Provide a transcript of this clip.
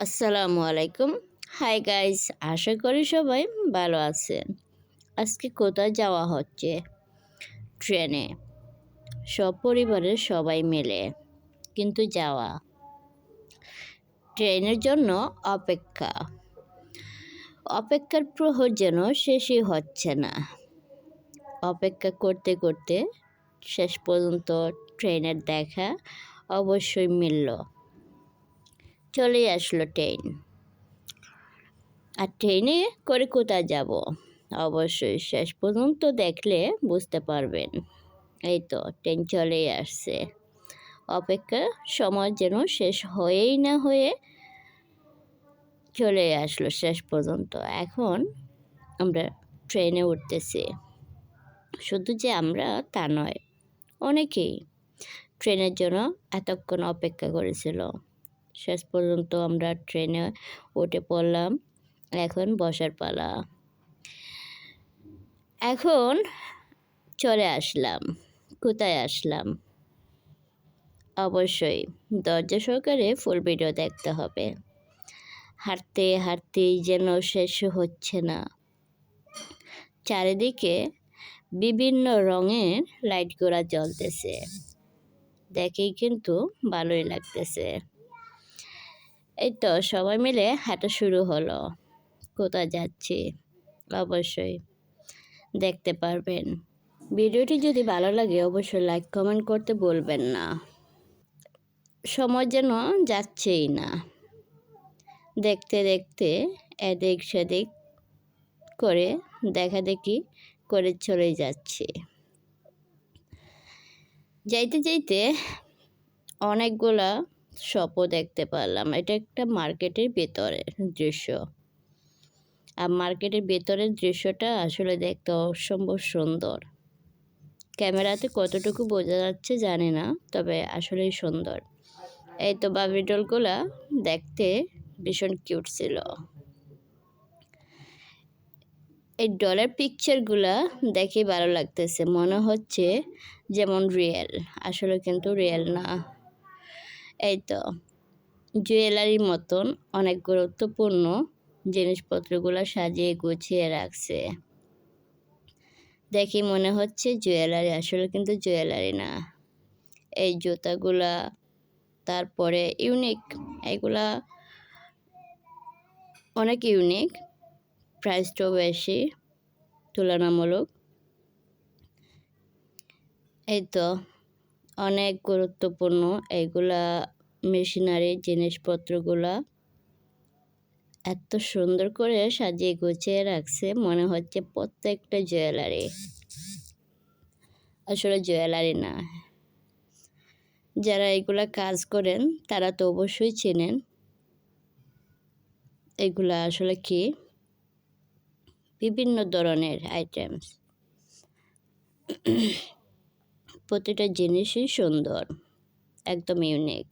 আসসালামু আলাইকুম। Hi guys আশা করি সবাই ভালো আছেন। আজকে কোথায় যাওয়া হচ্ছে? ট্রেনে সব পরিবারের সবাই মিলে কিন্তু যাওয়া। ট্রেনের জন্য অপেক্ষা। অপেক্ষার প্রহর যেন শেষই হচ্ছে না। অপেক্ষা করতে করতে শেষ পর্যন্ত ট্রেনের দেখা অবশ্যই মিলল। চলেই আসলো ট্রেন আর ট্রেনে করে কোথায় যাব? অবশ্যই শেষ পর্যন্ত দেখলে বুঝতে পারবেন। এই তো ট্রেন চলেই আসছে। অপেক্ষা সময় যেন শেষ হয়েই না হয়ে চলে আসলো শেষ পর্যন্ত। এখন আমরা ট্রেনে উঠতেছি। শুধু যে আমরা তা নয়, অনেকেই ট্রেনের জন্য এতক্ষণ অপেক্ষা করেছিল। শেষ পর্যন্ত আমরা ট্রেনে উঠে পড়লাম। এখন বসার পালা। এখন চলে আসলাম। কোথায় আসলাম? অবশ্যই দরজা সহকারে ফুল ভিডিও দেখতে হবে। হাঁটতে হাঁটতেই যেন শেষ হচ্ছে না। চারিদিকে বিভিন্ন রঙের লাইটগুলা জ্বলতেছে। দেখেই কিন্তু ভালোই লাগতেছে। এই তো সবাই মিলে হাঁটা শুরু হলো। কোথায় যাচ্ছি? অবশ্যই দেখতে পারবেন। ভিডিওটি যদি ভালো লাগে, অবশ্যই লাইক কমেন্ট করতে বলবেন না। সময় যেন যাচ্ছেই না। দেখতে দেখতে এদিক সেদিক করে দেখা দেখি করে চলে যাচ্ছে। যাইতে যাইতে অনেকগুলা শপও দেখতে পারলাম। এটা একটা মার্কেটের ভেতরের দৃশ্য। আর মার্কেটের ভেতরের দৃশ্যটা আসলে দেখতে অসম্ভব সুন্দর। ক্যামেরাতে কতটুকু বোঝা যাচ্ছে জানি না, তবে আসলেই সুন্দর। এই তো বাবি ডলগুলা দেখতে ভীষণ কিউট ছিল। এই ডলের পিকচারগুলা দেখে ভালো লাগতেছে। মনে হচ্ছে যেমন রিয়েল। আসলে কিন্তু রিয়েল না। এই তো জুয়েলারির মতন অনেক গুরুত্বপূর্ণ জিনিসপত্রগুলো সাজিয়ে গুছিয়ে রাখছে। দেখি মনে হচ্ছে জুয়েলারি আসলে কিন্তু জুয়েলারি না। এই জুতাগুলা, তারপরে ইউনিক, এগুলা অনেক ইউনিক প্রাইসটাও বেশি, তুলনামূলক। এই তো অনেক গুরুত্বপূর্ণ এইগুলা মেশিনারি জিনিসপত্রগুলা। এত সুন্দর করে সাজিয়ে গুছিয়ে রাখছে, মনে হচ্ছে প্রত্যেকটা জুয়েলারি। আসলে জুয়েলারি না। যারা এগুলা কাজ করেন, তারা তো অবশ্যই চেনেন। এগুলা আসলে কি? বিভিন্ন ধরনের আইটেমস প্রতিটা জিনিসই সুন্দর একদম ইউনিক